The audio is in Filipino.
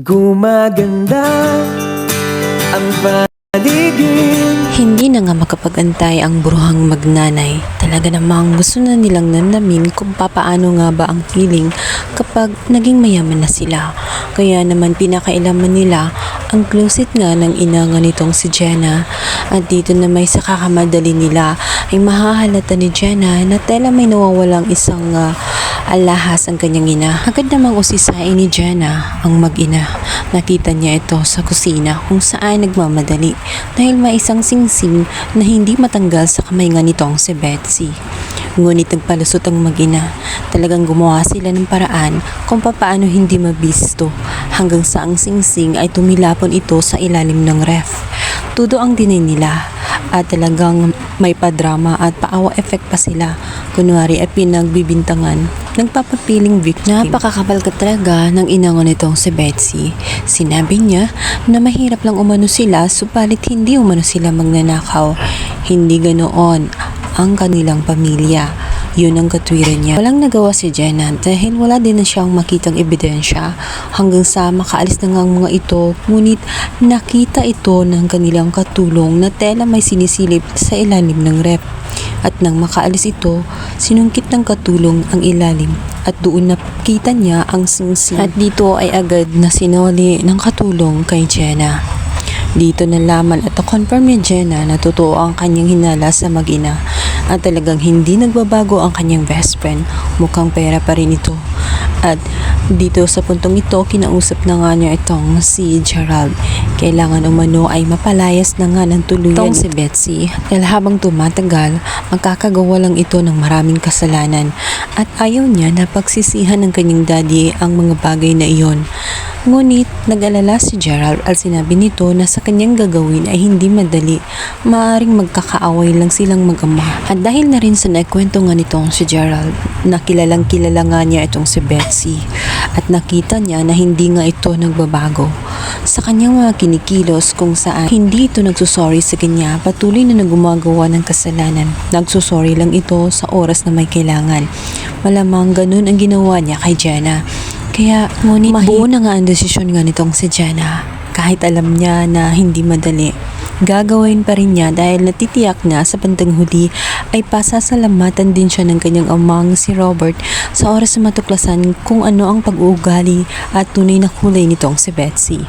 Gumaganda ang paligid Hindi na nga makapag-antay ang bruhang magnanay. Talaga namang gusto na nilang namnamin kung papaano nga ba ang feeling kapag naging mayaman na sila. Kaya naman pinakailaman nila ang closet nga ng ina nga nitong si Jenna. At dito na may sa kakamadali nila ay mahahalata ni Jenna na tela may nawawalang isang ah, alahas ang kanyang ina. Agad namang usisain ni Jenna ang mag-ina. Nakita niya ito sa kusina kung saan nagmamadali dahil may isang singsing na hindi matanggal sa kamay nga nitong si Betsy. Ngunit nagpalusot ang mag-ina. Talagang gumawa sila ng paraan kung papaano hindi mabisto hanggang sa ang singsing ay tumilapon ito sa ilalim ng ref. Tudo ang dinay nila at talagang may padrama at paawa effect pa sila. Kunwari ay pinagbibintangan, nagpapapiling victim. Napakakapal ka talaga ng inangon nitong si Betsy. Sinabi niya na mahirap lang umano sila supalit hindi umano sila magnanakaw. Hindi ganoon ang kanilang pamilya. Yun ang katwiran niya. Walang nagawa si Jenna dahil wala din na siyang makitang ebidensya hanggang sa makaalis na nga ang mga ito ngunit nakita ito ng kanilang katulong na tela may sinisilip sa ilalim ng rep. At nang makaalis ito, sinungkit ng katulong ang ilalim at doon nakita niya ang singsing. At dito ay agad na sinoli ng katulong kay Jenna. Dito nalaman at na-confirm ni Jenna na totoo ang kanyang hinala sa mag-ina at talagang hindi nagbabago ang kanyang best friend. Mukhang pera pa rin ito. At dito sa puntong ito, kinausap na nga niya itong si Gerald. Kailangan umano ay mapalayas na nga ng tuluyan itong si Betsy. Dahil habang tumatagal, magkakagawa lang ito ng maraming kasalanan. At ayaw niya na pagsisihan ng kanyang daddy ang mga bagay na iyon. Ngunit nag-alala si Gerald at sinabi nito na sa kanyang gagawin ay hindi madali. Maaring magkakaaway lang silang mag-ama. At dahil na rin sa naikwento nga nitong si Gerald, nakilalang kilala nga niya itong si Betsy. At nakita niya na hindi nga ito nagbabago. Sa kanyang mga kinikilos kung saan hindi ito nagsusorry sa kanya, patuloy na nagumagawa ng kasalanan. Nagsusorry lang ito sa oras na may kailangan. Malamang ganun ang ginawa niya kay Jenna. Kaya ngunit mabuo na nga ang desisyon nga nitong si Jenna. Kahit alam niya na hindi madali. Gagawin pa rin niya dahil natitiyak na sa bandang huli ay pasasalamatan din siya ng kanyang amang si Robert sa oras na matuklasan kung ano ang pag-uugali at tunay na kulay nitong si Betsy.